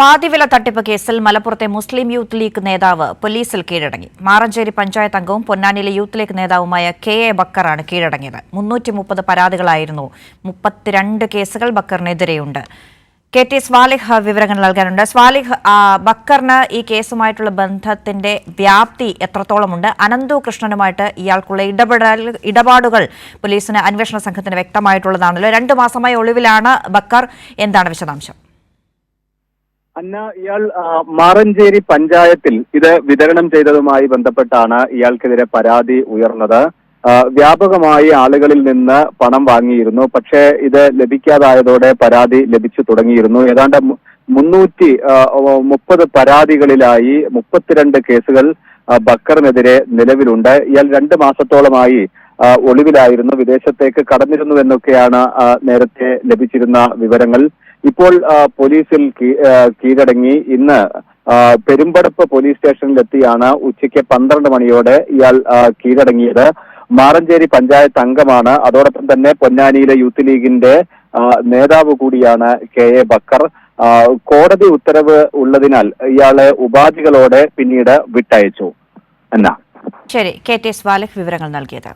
പാതിവില തട്ടിപ്പ് കേസിൽ മലപ്പുറത്തെ മുസ്ലിം യൂത്ത് ലീഗ് നേതാവ് പോലീസിൽ കീഴടങ്ങി. മാറഞ്ചേരി പഞ്ചായത്ത് അംഗവും പൊന്നാനിയിലെ യൂത്ത് ലീഗ് നേതാവുമായ കെ എ ബക്കറാണ് കീഴടങ്ങിയത്. മുന്നൂറ്റി മുപ്പത് പരാതികളായിരുന്നു. മുപ്പത്തിരണ്ട് കേസുകൾ ബക്കറിനെതിരെയുണ്ട്. കെ ടി സ്വാലിഹ് വിവരങ്ങൾ നൽകാനുണ്ട്. സ്വാലിഹ് ബക്കറിന് ഈ കേസുമായിട്ടുള്ള ബന്ധത്തിന്റെ വ്യാപ്തി എത്രത്തോളമുണ്ട്? അനന്തു കൃഷ്ണനുമായിട്ട് ഇയാൾക്കുള്ള ഇടപെടൽ ഇടപാടുകൾ പോലീസിന് അന്വേഷണ സംഘത്തിന് വ്യക്തമായിട്ടുള്ളതാണല്ലോ. രണ്ടു മാസമായി ഒളിവിലാണ് ബക്കർ. എന്താണ് വിശദാംശം? അന്ന ഇയാൾ മാറഞ്ചേരി പഞ്ചായത്തിൽ ഇത് വിതരണം ചെയ്തതുമായി ബന്ധപ്പെട്ടാണ് ഇയാൾക്കെതിരെ പരാതി ഉയർന്നത്. വ്യാപകമായി ആളുകളിൽ നിന്ന് പണം വാങ്ങിയിരുന്നു. പക്ഷേ ഇത് ലഭിക്കാതായതോടെ പരാതി ലഭിച്ചു തുടങ്ങിയിരുന്നു. ഏതാണ്ട് മുന്നൂറ്റി മുപ്പത് പരാതികളിലായി മുപ്പത്തിരണ്ട് കേസുകൾ ബക്കറിനെതിരെ നിലവിലുണ്ട്. ഇയാൾ രണ്ട് മാസത്തോളമായി ഒളിവിലായിരുന്നു. വിദേശത്തേക്ക് കടന്നിരുന്നു എന്നൊക്കെയാണ് നേരത്തെ ലഭിച്ചിരുന്ന വിവരങ്ങൾ. ഇപ്പോൾ പോലീസിൽ കീഴടങ്ങി. ഇന്ന് പെരുമ്പടപ്പ് പോലീസ് സ്റ്റേഷനിലെത്തിയാണ് ഉച്ചയ്ക്ക് പന്ത്രണ്ട് മണിയോടെ ഇയാൾ കീഴടങ്ങിയത്. മാറഞ്ചേരി പഞ്ചായത്ത് അംഗമാണ്. അതോടൊപ്പം തന്നെ പൊന്നാനിയിലെ യൂത്ത് ലീഗിന്റെ നേതാവ് കൂടിയാണ് കെ എ ബക്കർ. കോടതി ഉത്തരവ് ഉള്ളതിനാൽ ഇയാളെ ഉപാധികളോടെ പിന്നീട് വിട്ടയച്ചു. എന്നാ. ശരി കെ ടി എസ് ബാലക് വിവരങ്ങൾ നൽകിയത്.